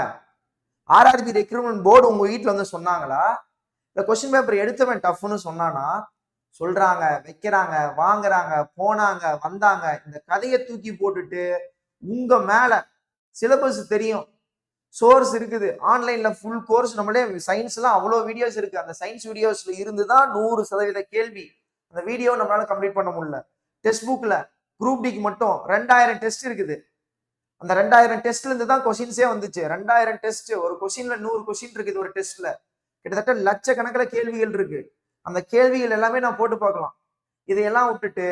ஆர்ஆர்பி ரெக்ரூட்மெண்ட் போர்டு உங்க வீட்டில் வந்து சொன்னாங்களா? இந்த கொஸ்டின் பேப்பர் எடுத்தவன் டஃப்னு சொன்னானா? சொல்றாங்க வைக்கிறாங்க வாங்குறாங்க போனாங்க வந்தாங்க. இந்த கதையை தூக்கி போட்டுட்டு உங்க மேல சிலபஸ் தெரியும். சோர்ஸ் இருக்குது. ஆன்லைன்ல ஃபுல் கோர்ஸ் நம்மளே சயின்ஸ்லாம் அவ்வளோ வீடியோஸ் இருக்கு. அந்த சயின்ஸ் வீடியோஸ்ல இருந்து தான் நூறு சதவீத கேள்வி. அந்த வீடியோ நம்மளால கம்ப்ளீட் பண்ண முடியல. டெக்ஸ்ட் புக்ல குரூப் டிக்கு மட்டும் ரெண்டாயிரம் டெஸ்ட் இருக்குது. அந்த ரெண்டாயிரம் டெஸ்ட்ல இருந்து தான் கொஸ்டின்ஸே வந்துச்சு. ரெண்டாயிரம் டெஸ்ட் ஒரு கொஸ்டின்ல நூறு கொஸ்டின் இருக்குது ஒரு டெஸ்ட்ல கிட்டத்தட்ட லட்சக்கணக்கில் கேள்விகள் இருக்கு. அந்த கேள்விகள் எல்லாமே நான் போட்டு பார்க்கலாம். இதையெல்லாம் விட்டுட்டு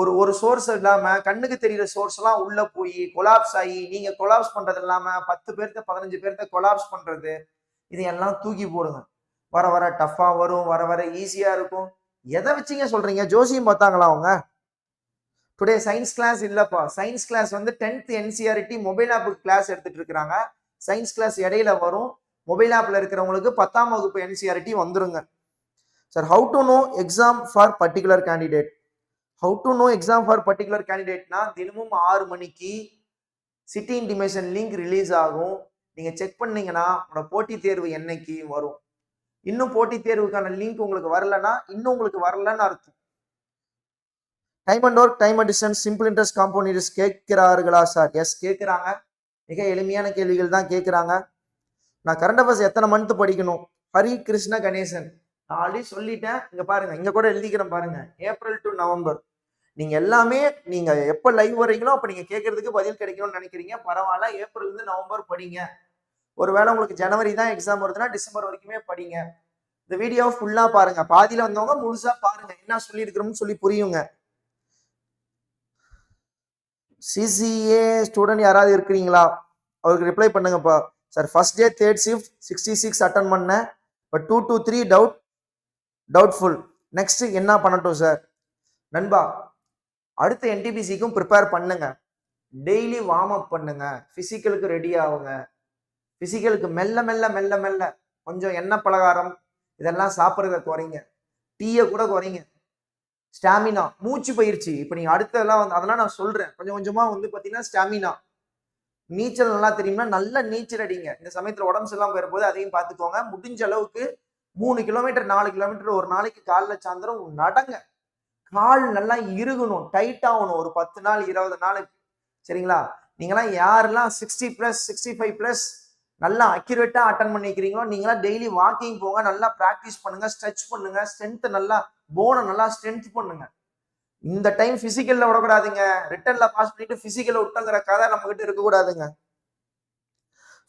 ஒரு ஒரு சோர்ஸ் இல்லாம கண்ணுக்கு தெரியுற சோர்ஸ் எல்லாம் உள்ள போய் கொலாப்ஸ் ஆகி நீங்க கொலாப்ஸ் பண்றது இல்லாம பத்து பேர்த்த பதினஞ்சு பேர்த்த கொலாப்ஸ் பண்றது இதையெல்லாம் தூக்கி போடுங்க. வர வர டஃபா வரும். வர வர ஈஸியா இருக்கும். எதை வச்சீங்க சொல்றீங்க? ஜோசியம் பார்த்தாங்களா அவங்க? டுடே சயின்ஸ் கிளாஸ் இல்லப்பா. சயின்ஸ் கிளாஸ் வந்து tenth NCERT mobile app class எடுத்துட்டு இருக்கிறாங்க சயின்ஸ் கிளாஸ் இடையில வரும். மொபைல் ஆப்ல இருக்கிறவங்களுக்கு பத்தாம் வகுப்பு என்சிஆர்டி வந்துருங்க. Sir how to know exam for particular candidate how to know exam for particular கேண்டிடேட்னா தினமும் ஆறு மணிக்கு சிட்டி இன்டிமேஷன் லிங்க் ரிலீஸ் ஆகும். நீங்க செக் பண்ணீங்கன்னா உங்களோட போட்டித் தேர்வு என்னைக்கு வரும். இன்னும் போட்டித் தேர்வுக்கான லிங்க் உங்களுக்கு வரலன்னா இன்னும் உங்களுக்கு வரலன்னு அர்த்தம். Time and work time and distance simple interest compound கேட்கிறார்களா sir yes கேட்குறாங்க. மிக எளிமையான கேள்விகள் தான் கேட்குறாங்க. நான் கரண்ட் அஃபேர்ஸ் எத்தனை மந்த் படிக்கணும்? ஹரி கிருஷ்ண கணேசன் நான் ஆல்ரெடி சொல்லிட்டேன். இங்க பாருங்க இங்க கூட எழுதிக்கிறேன் பாருங்க. ஏப்ரல் டு நவம்பர் நீங்க எல்லாமே நீங்க எப்ப லைவ் வரீங்களோ அப்ப நீங்க கேட்கறதுக்கு பதில் கிடைக்கணும்னு நினைக்கிறீங்க. பரவாயில்ல ஏப்ரல் இருந்து நவம்பர் படிங்க. ஒருவேளை உங்களுக்கு ஜனவரி தான் எக்ஸாம் வருதுன்னா டிசம்பர் வரைக்குமே படிங்க. இந்த வீடியோ ஃபுல்லா பாருங்க. பாதியில வந்தவங்க முழுசா பாருங்க. என்ன சொல்லியிருக்கிறோம்னு சொல்லி புரியுங்க. சிசிஏ ஸ்டூடெண்ட் யாராவது இருக்கிறீங்களா? அவருக்கு ரிப்ளை பண்ணுங்கப்பா. Sir first day third shift sixty six attend பண்ணேன் இப்போ two two three doubt doubtful next என்ன பண்ணட்டும் சார் நண்பா அடுத்த என்டிபிசிக்கும் ப்ரிப்பேர் பண்ணுங்க. டெய்லி வார்ம் அப் பண்ணுங்க. ஃபிசிக்கலுக்கு ரெடி ஆகுங்க. ஃபிசிக்கலுக்கு மெல்ல மெல்ல மெல்ல மெல்ல கொஞ்சம் எண்ணெய் பலகாரம் இதெல்லாம் சாப்பிட்றத குறைங்க. டீயை கூட குறைங்க. ஸ்டாமினா. மூச்சு பயிற்சி. இப்போ நீங்கள் அடுத்ததெல்லாம் வந்து அதெல்லாம் நான் சொல்கிறேன் கொஞ்சம் கொஞ்சமாக வந்து பார்த்தீங்கன்னா ஸ்டாமினா. நீச்சல் நல்லா தெரியும்னா நல்ல நீச்சல் அடிங்க. இந்த சமயத்தில் உடம்பு சரியில்லாமல் போயிடும் போது அதையும் பார்த்துக்கோங்க முடிஞ்ச அளவுக்கு மூணு கிலோமீட்டர் நாலு கிலோமீட்டர் ஒரு நாளைக்கு காலைல சாயந்தரம் நடங்க. கால் நல்லா இறுகணும். டைட் ஆகணும். ஒரு பத்து நாள் இருபது நாளுக்கு சரிங்களா? நீங்களாம் யாரெல்லாம் sixty plus sixty five plus நல்லா அக்யூரேட்டாக அட்டன் பண்ணிக்கிறீங்களோ நீங்களாம் டெய்லி வாக்கிங் போங்க நல்லா ப்ராக்டிஸ் பண்ணுங்க ஸ்ட்ரெச் பண்ணுங்க ஸ்ட்ரென்த் நல்லா போனை நல்லா ஸ்ட்ரென்த் பண்ணுங்க. இந்த டைம் பிசிக்கல்ல விடக்கூடாதுங்க. ரிட்டர்ன்ல பாஸ் பண்ணிட்டு பிசிக்கல்ல விட்டங்கிற கதை நம்ம கிட்ட இருக்கக்கூடாதுங்க.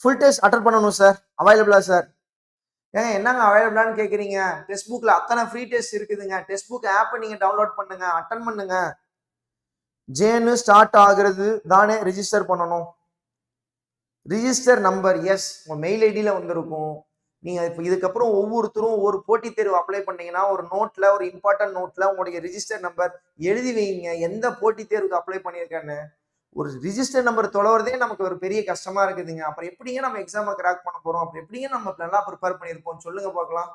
ஃபுல் டெஸ்ட் அட்டன் பண்ணணும் சார் அவைலபிளா சார் ஏங்க என்னங்க அவைலபிளான்னு கேக்குறீங்க? டெக்ஸ்ட் புக்ல அத்தனை ஃப்ரீ டெஸ்ட் இருக்குதுங்க. டெக்ஸ்ட் புக் ஆப்பை நீங்க டவுன்லோட் பண்ணுங்க அட்டன் பண்ணுங்க. ஜேன்னு ஸ்டார்ட் ஆகுறது தானே ரிஜிஸ்டர் பண்ணணும். ரிஜிஸ்டர் நம்பர் எஸ் உங்கள் மெயில் ஐடியில் வந்திருக்கும். நீங்கள் இப்போ இதுக்கப்புறம் ஒவ்வொருத்தரும் ஒவ்வொரு போட்டித் தேர்வு அப்ளை பண்ணீங்கன்னா ஒரு நோட்டில் ஒரு இம்பார்ட்டன்ட் நோட்டில் உங்களுடைய ரிஜிஸ்டர் நம்பர் எழுதி வைங்க. எந்த போட்டித் தேர்வுக்கு அப்ளை பண்ணியிருக்கேன்னு. ஒரு ரிஜிஸ்டர் நம்பர் தொலைவதே நமக்கு ஒரு பெரிய கஷ்டமா இருக்குதுங்க. அப்புறம் எப்படிங்க நம்ம எக்ஸாமை கிராக் பண்ண போகிறோம் அப்புறம் எப்படிங்க நம்ம நல்லா ப்ரிப்பேர் பண்ணியிருப்போம் சொல்லுங்க பார்க்கலாம்.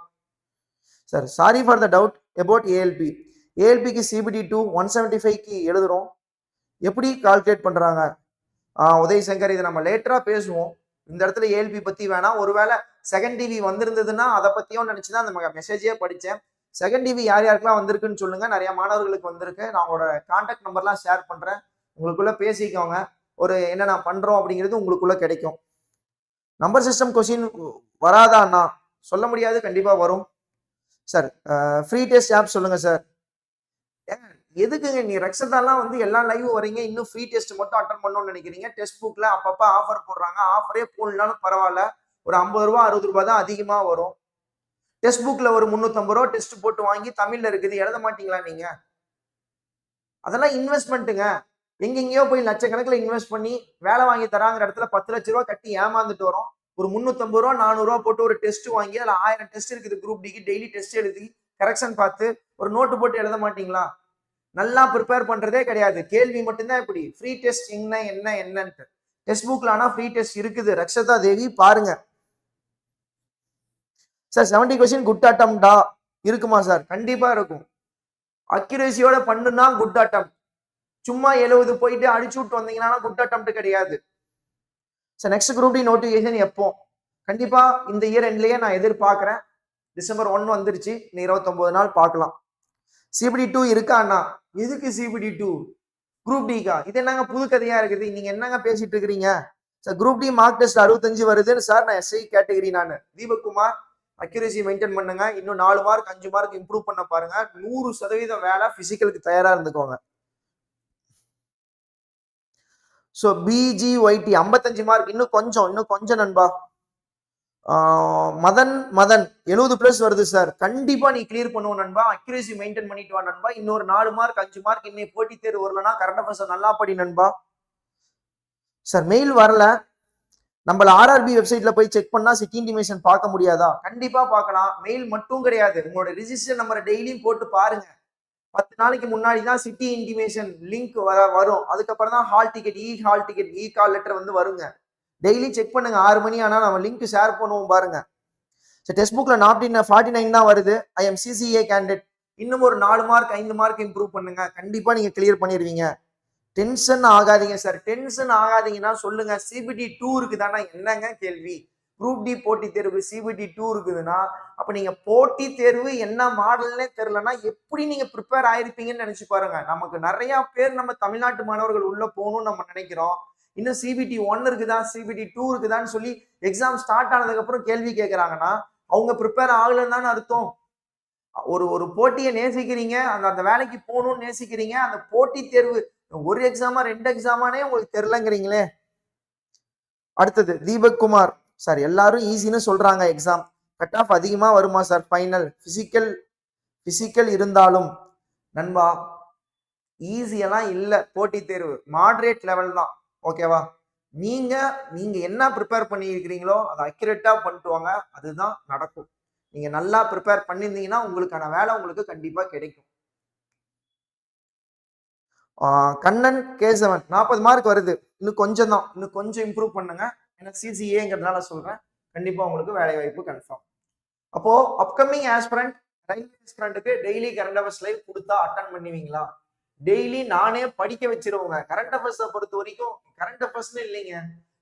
Sir sorry for the doubt about ALP ஏஎல்பிக்கு CBT two one seventy ஃபைவ்க்கு எழுதுகிறோம் எப்படி கால்குலேட் பண்ணுறாங்க உதய் சங்கர் இதை நம்ம லேட்டரா பேசுவோம். இந்த இடத்துல ஏஎல்பி பத்தி வேணாம். ஒருவேளை செகண்ட் டிவி வந்திருந்ததுன்னா அதை பத்தியும் நினைச்சுதான் அந்த மெசேஜே படித்தேன். செகண்ட் டிவி யார் யாருக்கெல்லாம் வந்திருக்குன்னு சொல்லுங்க. நிறைய மாணவர்களுக்கு வந்திருக்கு. நான் உங்களோட கான்டாக்ட் நம்பர்லாம் ஷேர் பண்றேன். உங்களுக்குள்ள பேசிக்கோங்க. ஒரு என்ன நான் பண்றோம் அப்படிங்கிறது உங்களுக்குள்ள கிடைக்கும். நம்பர் சிஸ்டம் கொஸ்டின் வராதாண்ணா சொல்ல முடியாது. கண்டிப்பா வரும். சார் ஃப்ரீ டெஸ்ட் ஆப் சொல்லுங்க சார் எதுக்குங்க நீ ரக்ஷதாலாம் வந்து எல்லா லைவ் வரீங்க இன்னும் ஃப்ரீ டெஸ்ட் மட்டும் அட்டன் பண்ணணும்னு நினைக்கிறீங்க. டெஸ்ட் புக்கில் அப்பப்போ ஆஃபர் போடுறாங்க. ஆஃபரே போடலனாலும் பரவாயில்ல. ஒரு ஐம்பது ரூபா அறுபது ரூபா தான் அதிகமாக வரும். டெஸ்ட் புக்கில் ஒரு முந்நூற்றம்பது ரூபா டெஸ்ட் போட்டு வாங்கி தமிழில் இருக்குது. எழுத மாட்டீங்களா நீங்கள் அதெல்லாம் இன்வெஸ்ட்மெண்ட்டுங்க எங்கெங்கேயோ போய் லட்சக்கணக்கில் இன்வெஸ்ட் பண்ணி வேலை வாங்கி தராங்கிற இடத்துல பத்து லட்ச ரூபா கட்டி ஏமாந்துட்டு வரோம். ஒரு முந்நூற்றம்பது ரூபா நானூறுரூவா போட்டு ஒரு டெஸ்ட் வாங்கி அதில் ஆயிரம் டெஸ்ட் இருக்குது. குரூப் டிக்கு டெய்லி டெஸ்ட் எழுதி கரெக்ஷன் பார்த்து ஒரு நோட்டு போட்டு எழுத மாட்டீங்களா? நல்லா ப்ரிப்பேர் பண்றதே கிடையாது. கேள்வி மட்டும்தான் இப்படி. ஃப்ரீ டெஸ்ட் என்ன என்ன என்னன்ட்டு. டெஸ்ட் புக்ல ஆனா ஃப்ரீ டெஸ்ட் இருக்குது. ரக்ஷதா தேவி பாருங்க. சார் செவன்டி கொஸ்டின் குட் அட்டம்டா இருக்குமா சார் கண்டிப்பா இருக்கும். அக்யூரேசியோட பண்ணுனா குட் அட்டம் சும்மா எழுபது போயிட்டு அடிச்சு விட்டு வந்தீங்கன்னா குட் அட்டம் கிடையாது. Sir next group D notification எப்போ? கண்டிப்பா இந்த இயர் எண்ட்லயே நான் எதிர்பார்க்கிறேன். டிசம்பர் ஒன் வந்துருச்சு. இன்னும் இருபத்தொம்போது நாள் பார்க்கலாம். சிபிடி டூ இருக்காண்ணா எதுக்கு சிபிடி டூ குரூப் டிக்கா இது என்னங்க புது கதையா இருக்குது? நீங்க என்னங்க பேசிட்டு இருக்கிறீங்க? Sir group D mark test அறுபத்தஞ்சு வருதுன்னு சார் நான் எஸ்ஐ கேட்டகரி நான். தீபக்குமார் அக்யூரேசி மெயின்டைன் பண்ணுங்க. இன்னும் நாலு மார்க் அஞ்சு மார்க் இம்ப்ரூவ் பண்ண பாருங்க. நூறு சதவீதம் வேலை பிசிக்கலுக்கு தயாரா இருந்துக்கோங்க. ஸோ பிஜிஒய்டி ஐம்பத்தஞ்சு மார்க் இன்னும் கொஞ்சம் இன்னும் கொஞ்சம் நண்பா. மதன் மதன். எழுபது பிளஸ் வருது சார் கண்டிப்பா நீ கிளியர் பண்ணுவோம் நண்பா. அக்யூரேசி மெயின்டைன் பண்ணிட்டு வா நண்பா. இன்னொரு நாலு மார்க் அஞ்சு மார்க் இன்னைக்கு போட்டி தேர்வு வரலன்னா கரண்ட் அஃபேர்ஸ் நல்லா படி நண்பா. சார் மெயில் வரல. நம்மள ஆர்ஆர்பி வெப்சைட்ல போய் செக் பண்ணா சிட்டி இன்டிமேஷன் பார்க்க முடியாதா? கண்டிப்பா பார்க்கலாம். மெயில் மட்டும் கிடையாது. உங்களோட ரிஜிஸ்டர் நம்பரை டெய்லியும் போட்டு பாருங்க. பத்து நாளைக்கு முன்னாடி தான் சிட்டி இன்டிமேஷன் லிங்க் வர வரும். அதுக்கப்புறம் தான் ஹால் டிக்கெட் இ ஹால் டிக்கெட் இ கால் லெட்டர் வந்து வருங்க. டெய்லி செக் பண்ணுங்க. ஆறு மணி ஆனால் நம்ம லிங்க் ஷேர் பண்ணுவோம் பாருங்க. ஸோ டெஸ்ட் புக்கில் நாப்டி ஃபார்ட்டி நைன் தான் வருது. ஐ எம் சிசிஏ கேண்டிடேட் இன்னும் ஒரு நாலு மார்க் ஐந்து மார்க் இம்ப்ரூவ் பண்ணுங்க. கண்டிப்பாக நீங்கள் கிளியர் பண்ணிடுவீங்க. டென்ஷன் ஆகாதீங்க சார் டென்ஷன் ஆகாதீங்கன்னா சொல்லுங்க. சிபிடி டூ இருக்குதானா என்னங்க கேள்வி? குரூப் டி போட்டி தேர்வு சிபிடி டூ இருக்குதுன்னா அப்போ நீங்கள் போட்டி தேர்வு என்ன மாடல்னே தெரிலனா எப்படி நீங்கள் ப்ரிப்பேர் ஆயிருப்பீங்கன்னு நினச்சி பாருங்க. நமக்கு நிறையா பேர் நம்ம தமிழ்நாட்டு மாணவர்கள் உள்ளே போகணும்னு நம்ம நினைக்கிறோம். இன்னும் சிபிடி ஒன் இருக்குதா சிபிடி டூ இருக்குதான்னு சொல்லி எக்ஸாம் ஸ்டார்ட் ஆனதுக்கப்புறம் கேள்வி கேட்குறாங்கன்னா அவங்க ப்ரிப்பேர் ஆகலன்னு தானே அர்த்தம். ஒரு ஒரு போட்டியை நேசிக்கிறீங்க அந்த அந்த வேலைக்கு போகணும்னு நேசிக்கிறீங்க அந்த போட்டி தேர்வு ஒரு எக்ஸாமா ரெண்டு எக்ஸாமானே உங்களுக்கு தெரிலங்கிறீங்களே அடுத்தது தீபக் குமார். சார் எல்லாரும் ஈஸின்னு சொல்றாங்க எக்ஸாம் கட் ஆஃப் அதிகமாக வருமா சார்? ஃபைனல் ஃபிசிக்கல் ஃபிசிக்கல் இருந்தாலும். நண்பா ஈஸியெல்லாம் இல்லை போட்டி தேர்வு. மாட்ரேட் லெவல் தான். ஓகேவா? நீங்க நீங்க என்ன ப்ரிப்பேர் பண்ணியிருக்கிறீங்களோ அதை அக்யூரேட்டா பண்ணிட்டு வாங்க. அதுதான் நடக்கும். நீங்க நல்லா ப்ரிப்பேர் பண்ணியிருந்தீங்கன்னா உங்களுக்கான வேலை உங்களுக்கு கண்டிப்பா கிடைக்கும். கண்ணன் கேசவன் நாற்பது மார்க் வருது. இன்னும் கொஞ்சம் தான். இன்னும் கொஞ்சம் இம்ப்ரூவ் பண்ணுங்க. ஏன்னா சிசிஏங்கிறதுனால சொல்றேன். கண்டிப்பா உங்களுக்கு வேலை வாய்ப்பு கன்ஃபார்ம் அப்போ அப்கமிங் ஆஸ்பிரண்ட் ரயில்வே ஆஸ்பிரண்ட்டுக்கு டெய்லி கரண்ட் அவர்ஸ் லைவ் கொடுத்தா அட்டன் பண்ணுவீங்களா? டெய்லி நானே படிக்க வச்சிருவோங்க. கரண்ட் அஃபேர்ஸை பொறுத்த வரைக்கும் கரண்ட் அஃபேர்ஸ்னு இல்லைங்க.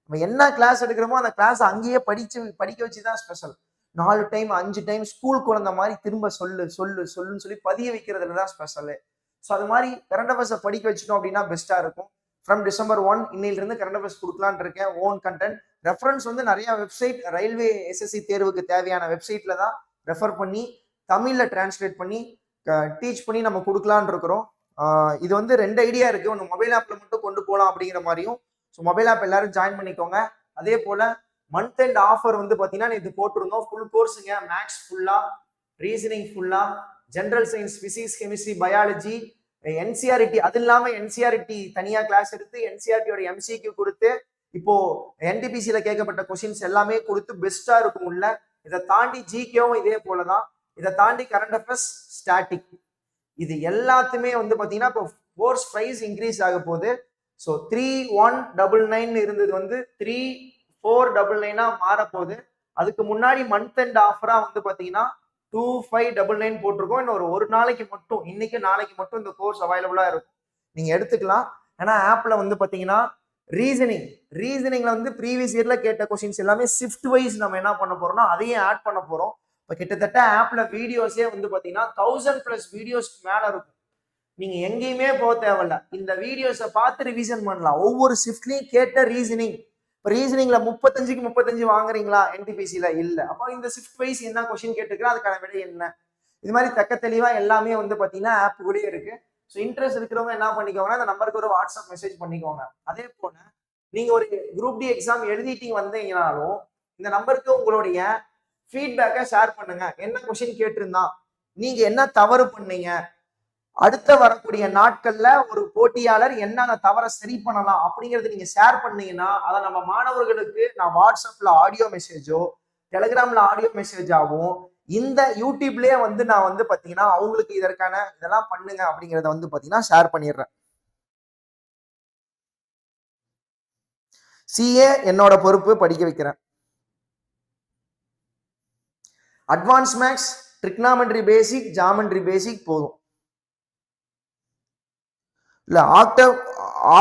நம்ம என்ன கிளாஸ் எடுக்கிறோமோ அந்த கிளாஸ் அங்கேயே படிச்சு படிக்க வச்சு தான் ஸ்பெஷல் நாலு டைம் அஞ்சு டைம் ஸ்கூல் குழந்தை மாதிரி திரும்ப சொல்லு சொல்லு சொல்லுன்னு சொல்லி பதிய வைக்கிறதுல தான் ஸ்பெஷலு ஸோ அது மாதிரி கரண்ட் அஃபேர்ஸை படிக்க வச்சிட்டோம் அப்படின்னா பெஸ்ட்டாக இருக்கும். ஃப்ரம் டிசம்பர் ஒன் இன்னிலிருந்து கரண்ட் அஃபேர்ஸ் கொடுக்கலான்னு இருக்கேன். ஓன் கண்டென்ட் ரெஃபரன்ஸ் வந்து நிறைய வெப்சைட் ரயில்வே எஸ்எஸ்சி தேர்வுக்கு தேவையான வெப்சைட்ல தான் ரெஃபர் பண்ணி தமிழில் டிரான்ஸ்லேட் பண்ணி டீச் பண்ணி நம்ம கொடுக்கலான் இருக்கிறோம். இது வந்து ரெண்டு ஐடியா இருக்கு. ஒன்று மொபைல் ஆப்ல மட்டும் கொண்டு போகலாம் அப்படிங்கிற மாதிரியும் ஸோ மொபைல் ஆப் எல்லாரும் ஜாயின் பண்ணிக்கோங்க. அதே போல மந்த் அண்ட் ஆஃபர் வந்து பார்த்தீங்கன்னா இது போட்டிருந்தோம். ஃபுல் கோர்ஸுங்க மேக்ஸ் ஃபுல்லா ரீசனிங் ஃபுல்லா general science physics chemistry biology NCERT அது இல்லாம என்சிஆர்டி தனியா கிளாஸ் எடுத்து என்சிஆர்டியோட எம்சிக்கு கொடுத்து இப்போ என்டிபிசியில கேட்கப்பட்ட கொஸ்டின்ஸ் எல்லாமே கொடுத்து பெஸ்டா இருக்கும் உள்ள இதை தாண்டி ஜிகேவும் இதே போலதான். இதை தாண்டி கரண்ட் அஃபேர்ஸ் ஸ்டாட்டிக் இது எல்லாத்துமே வந்து பார்த்தீங்கன்னா இப்போ ஃபோர்ஸ் ப்ரைஸ் இன்க்ரீஸ் ஆக போகுது. So three one double nine இருந்தது வந்து த்ரீ ஃபோர் டபுள் நைனாக மாறப்போகுது. அதுக்கு முன்னாடி மந்த் அண்ட் ஆஃபராக வந்து பார்த்தீங்கன்னா டூ ஃபைவ் டபுள் நைன் போட்டிருக்கோம். இன்னும் ஒரு ஒரு நாளைக்கு மட்டும் இன்னைக்கு நாளைக்கு மட்டும் இந்த கோர்ஸ் அவைலபிளாக இருக்கும். நீங்கள் எடுத்துக்கலாம். ஏன்னா ஆப்பில் வந்து பார்த்தீங்கன்னா ரீசனிங் ரீசனிங்ல வந்து ப்ரீவியஸ் இயர்ல கேட்ட கொஸ்டின்ஸ் எல்லாமே ஷிஃப்ட் வைஸ் நம்ம என்ன பண்ண போறோம்னா அதையும் ஆட் பண்ண போறோம். இப்போ கிட்டத்தட்ட ஆப்ல வீடியோஸே வந்து பார்த்தீங்கன்னா தௌசண்ட் ப்ளஸ் வீடியோஸ்க்கு மேலே இருக்கும். நீங்க எங்கேயுமே போக தேவையில்ல. இந்த வீடியோஸை பார்த்து ரிவிஷன் பண்ணலாம். ஒவ்வொரு ஷிஃப்ட்லையும் கேட்ட ரீசனிங் இப்போ ரீசனிங்ல முப்பத்தஞ்சுக்கு முப்பத்தஞ்சு வாங்குறீங்களா? என்டிபிசியில இல்ல. அப்போ இந்த ஷிஃப்ட் வைஸ் என்ன கொஸ்டின் கேட்டுக்கிறோம் அதுக்கான விட என்ன? இது மாதிரி தக்க தெளிவா எல்லாமே வந்து பார்த்தீங்கன்னா ஆப் கூட இருக்கு. ஸோ இன்ட்ரெஸ்ட் இருக்கிறவங்க என்ன பண்ணிக்கோங்கன்னா அந்த நம்பருக்கு ஒரு வாட்ஸ்அப் மெசேஜ் பண்ணிக்கோங்க. அதே போல நீங்க ஒரு குரூப் டி எக்ஸாம் எழுதிட்டீங்க வந்தீங்கனாலும் இந்த நம்பருக்கு உங்களுடைய ஃபீட்பேக்கை ஷேர் பண்ணுங்க. என்ன கொஷின் கேட்டிருந்தான்? நீங்க என்ன தவறு பண்ணீங்க? அடுத்த வரக்கூடிய நாட்கள்ல ஒரு போட்டியாளர் என்னென்ன தவறை சரி பண்ணலாம் அப்படிங்கறத நீங்க ஷேர் பண்ணீங்கன்னா அதை நம்ம மாணவர்களுக்கு நான் வாட்ஸ்அப்ல ஆடியோ மெசேஜோ டெலிகிராம்ல ஆடியோ மெசேஜாவும் இந்த யூடியூப்லயே வந்து நான் வந்து பாத்தீங்கன்னா அவங்களுக்கு இதற்கான இதெல்லாம் பண்ணுங்க அப்படிங்கறத வந்து பாத்தீங்கன்னா ஷேர் பண்ணிடுறேன். சிஏ என்னோட பொறுப்பு படிக்க வைக்கிறேன். Advance maths trigonometry basic geometry basic போதும். இல்ல ஆக்டவ்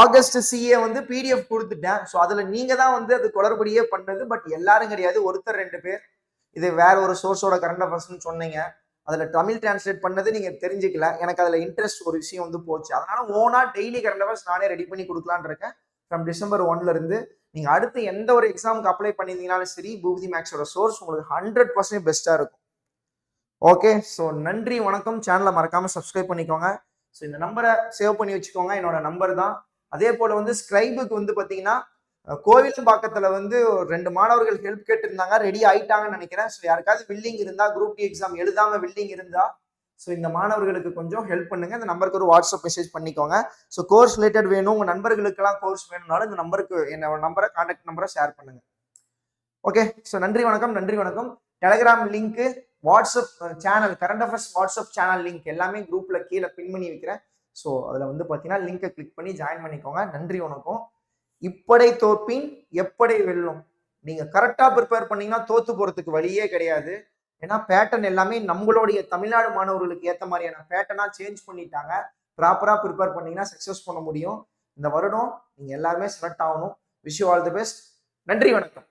ஆகஸ்ட் சிஏ வந்து பிடிஎஃப் கொடுத்துட்டேன். ஸோ அதுல நீங்க தான் வந்து அது குளறுபடியே பண்ணது பட் எல்லாரும் கிடையாது. ஒருத்தர் ரெண்டு பேர். இது வேற ஒரு சோர்ஸோட கரண்ட் அஃபேர்ஸ்னு சொன்னீங்க. அதுல தமிழ் டிரான்ஸ்லேட் பண்ணது நீங்க தெரிஞ்சுக்கல. எனக்கு அதுல இன்ட்ரெஸ்ட் ஒரு விஷயம் வந்து போச்சு. அதனால ஓனா டெய்லி கரண்ட் அஃபேர்ஸ் நானே ரெடி பண்ணி கொடுக்கலான்னு இருக்கேன். ஃப்ரம் டிசம்பர் ஒன்ல நீங்கள் நீங்க அடுத்து எந்த ஒரு எக்ஸாமுக்கு அப்ளை பண்ணியிருந்தீங்கனாலும் சரி பூபதி மேக்ஸோட சோர்ஸ் உங்களுக்கு ஹண்ட்ரட் பர்சன்ட் பெஸ்டா இருக்கும். ஓகே ஸோ நன்றி வணக்கம். சேனலை மறக்காம சப்ஸ்கிரைப் பண்ணிக்கோங்க. ஸோ இந்த நம்பரை சேவ் பண்ணி வச்சுக்கோங்க. என்னோட நம்பர் தான். அதே போல வந்து ஸ்கிரைபுக்கு வந்து பார்த்தீங்கன்னா கோவிலும் கோவிலம்பாக்கத்துல வந்து ஒரு ரெண்டு மாணவர்கள் ஹெல்ப் கேட்டிருந்தாங்க. ரெடி ஆயிட்டாங்கன்னு நினைக்கிறேன். ஸோ யாருக்காவது வில்லிங் இருந்தா குரூப் டி எக்ஸாம் எழுதாம வில்லிங் இருந்தா ஸோ இந்த மாணவர்களுக்கு கொஞ்சம் ஹெல்ப் பண்ணுங்க. இந்த நம்பருக்கு ஒரு வாட்ஸ்அப் மெசேஜ் பண்ணிக்கோங்க. ஸோ கோர்ஸ் ரிலேட்டட் வேணும் உங்கள் நண்பர்களுக்கெல்லாம் கோர்ஸ் வேணும்னாலும் இந்த நம்பருக்கு என்னோட நம்பரை கான்டாக்ட் நம்பரை ஷேர் பண்ணுங்க. ஓகே ஸோ நன்றி வணக்கம் நன்றி வணக்கம். Telegram link WhatsApp channel current affairs WhatsApp channel link எல்லாமே குரூப்ல கீழே பின் பண்ணி வைக்கிறேன். ஸோ அதில் வந்து பார்த்தீங்கன்னா லிங்கை கிளிக் பண்ணி ஜாயின் பண்ணிக்கோங்க. நன்றி வணக்கம். இப்படை தோற்பின் எப்படை வெல்லும்? நீங்க கரெக்டா ப்ரிப்பேர் பண்ணீங்கன்னா தோத்து போறதுக்கு வழியே கிடையாது. ஏன்னா பேட்டர்ன் எல்லாமே நம்மளுடைய தமிழ்நாடு மாணவர்களுக்கு ஏற்ற மாதிரியான பேட்டர்னா சேஞ்ச் பண்ணிட்டாங்க. ப்ராப்பரா ப்ரிப்பேர் பண்ணீங்கன்னா சக்ஸஸ் பண்ண முடியும். இந்த வருடம் நீங்க எல்லாருமே செலக்ட் ஆகணும். விஷ் ஆல் தி பெஸ்ட் நன்றி வணக்கம்.